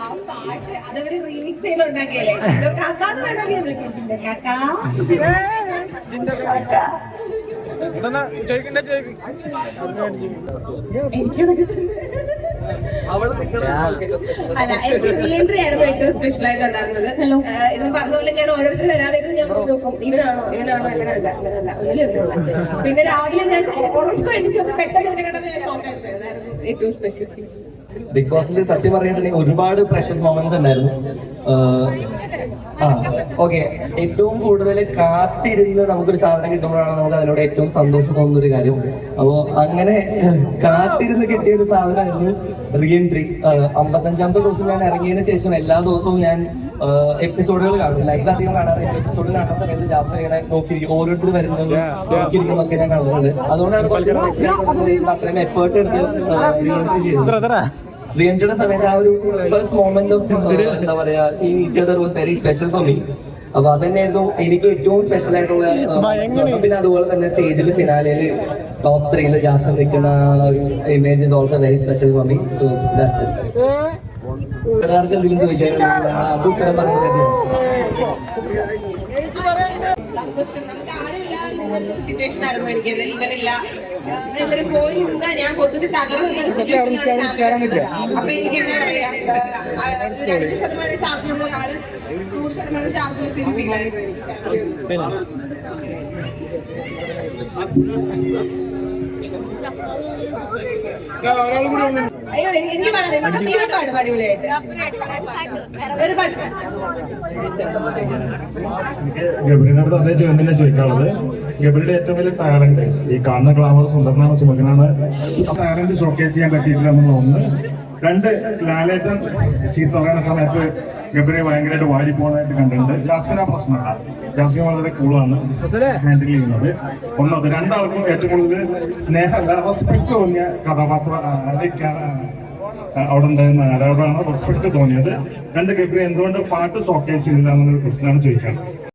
ആ പാട്ട് അതവര് റീമിക്സ് ചെയ്ത് ഉണ്ടാക്കിയല്ലേ കാക്കാന്ന് വേണമെങ്കിൽ വിളിച്ചിട്ടുണ്ട് കാക്കാ. എനിക്കതൊക്കെ. അല്ല എനിക്ക് റീഎൻട്രി ആയിരുന്നു ഏറ്റവും സ്പെഷ്യൽ ആയിട്ട് ഉണ്ടായിരുന്നത്. ഇവൻ പറഞ്ഞ പോലെ ഞാൻ ഓരോരുത്തർ വരാനായിട്ട് ഞാൻ നോക്കും. ഇവനാണോ ഇവനാണോ ഇവനല്ല ഇവനല്ല ഒന്നിലും ഇവനല്ല പിന്നെ രാവിലെ ഞാൻ ഉറക്കം എണിച്ചത് പെട്ടെന്ന് ഇവനെ കണ്ടപ്പോൾ ഞാൻ ഷോക്ക് ആയി പോയി. ഏറ്റവും സ്പെഷ്യൽ ബിഗ് ബോസിൽ സത്യം പറഞ്ഞിട്ടുണ്ടെങ്കിൽ ഒരുപാട് പ്രഷർ മൊമെന്റ്സ് ഉണ്ടായിരുന്നു. ആ ഓക്കെ. ഏറ്റവും കൂടുതൽ കാത്തിരുന്ന് നമുക്കൊരു സാധനം കിട്ടുമ്പോഴാണ് നമുക്ക് അതിനോട് ഏറ്റവും സന്തോഷം തോന്നുന്ന ഒരു കാര്യം അപ്പോ അങ്ങനെ കാത്തിരുന്ന് കിട്ടിയ ഒരു സാധനമായിരുന്നു റീ എൻട്രി അമ്പത്തഞ്ചാമത്തെ ദിവസം ഞാൻ ഇറങ്ങിയതിന് ശേഷം എല്ലാ ദിവസവും ഞാൻ എപ്പിസോഡുകൾ കാണും. ലൈവ് അധികം കാണാറില്ല. എപ്പിസോഡ് കാണുന്ന സമയത്ത് ജാസ്മിൻ ഇങ്ങനെ നോക്കിയിരിക്കും. ഓരോരുത്തർ വരുന്നത് നോക്കിയിരിക്കുന്നതൊക്കെ ഞാൻ കാണുന്നുണ്ട് അതുകൊണ്ടാണ് കുറച്ച് അത്രയും എഫേർട്ട് എടുത്ത് റീ എൻട്രി ചെയ്തത്. റിയൻജിയുടെ സമയത്ത് ആ ഒരു ഫസ്റ്റ് മോമെന്റ് ഓഫ് എന്താ പറയാ scene each other was very special for me അപ്പൊ അതന്നെയായിരുന്നു തന്നെയായിരുന്നു എനിക്ക് ഏറ്റവും സ്പെഷ്യൽ ആയിട്ടുള്ള uh, പിന്നെ അതുപോലെ തന്നെ സ്റ്റേജിൽ ഫിനാലിൽ ടോപ്പ് ത്രീയിൽ ജാസ്മിൻ നിൽക്കുന്ന ആ ഒരു image is also very special for me so that's it എന്തെങ്കിലും ചോദിക്കാനുണ്ടെങ്കിൽ അത് ഉത്തരം പറഞ്ഞു സന്തോഷം. നമുക്ക് ആരുമില്ല എന്നൊരു സിറ്റുവേഷൻ ആയിരുന്നു എനിക്കത് ഇവരില്ല. ഇവർ എല്ലാവരും പോയി നിന്നാ ഞാൻ പൊതുവെ തകർന്ന സിറ്റുവേഷൻ അപ്പൊ എനിക്ക് എന്താ പറയാ രണ്ട് ശതമാനം സാധ്യതയുള്ള ഒരാൾ നൂറ് ശതമാനം സാധ്യത ആയിരുന്നു എനിക്ക് അയ്യോ എനിക്ക് എനിക്ക് പാടാൻ അറിയാം പാടും. അടിപൊളിയായിട്ട്. ഒരു പാട്ട് ഗബ്രിനോട് അതേ ചോദ്യം തന്നെ ചോദിക്കാനുള്ളത്. ഗബ്രിയുടെ ഏറ്റവും വലിയ ടാലന്റ് ഈ കാണുന്ന ഗ്ലാമർ സുന്ദരനാണ് സുമകനാണ് ടാലന്റ് ഷോക്കേസ് ചെയ്യാൻ പറ്റിയിട്ടില്ല എന്നുള്ള ഒന്ന്. രണ്ട് ലാലേട്ടൻ ചീത്ത പറയുന്ന സമയത്ത് ഗബ്രി ഭയങ്കരമായിട്ട് വാരി പോകാനായിട്ട് കണ്ടിട്ടുണ്ട്. ജാസ്മിൻ ആ പ്രശ്നമല്ല. ജാസ്മിൻ വളരെ കൂളാണ് ഹാൻഡിൽ ചെയ്യുന്നത്. ഒന്നത് രണ്ടാൾക്കും ഏറ്റവും കൂടുതൽ സ്നേഹമല്ല. റെസ്പെക്ട് തോന്നിയ കഥാപാത്ര അവിടെ ഉണ്ടായിരുന്ന ആരോടാണ് റെസ്പെക്ട് തോന്നിയത്. രണ്ട് ഗബ്രി എന്തുകൊണ്ട് പാട്ട് ഷോക്കേജ് ചെയ്തില്ല എന്നൊരു പ്രശ്നമാണ് ചോദിക്കുന്നത്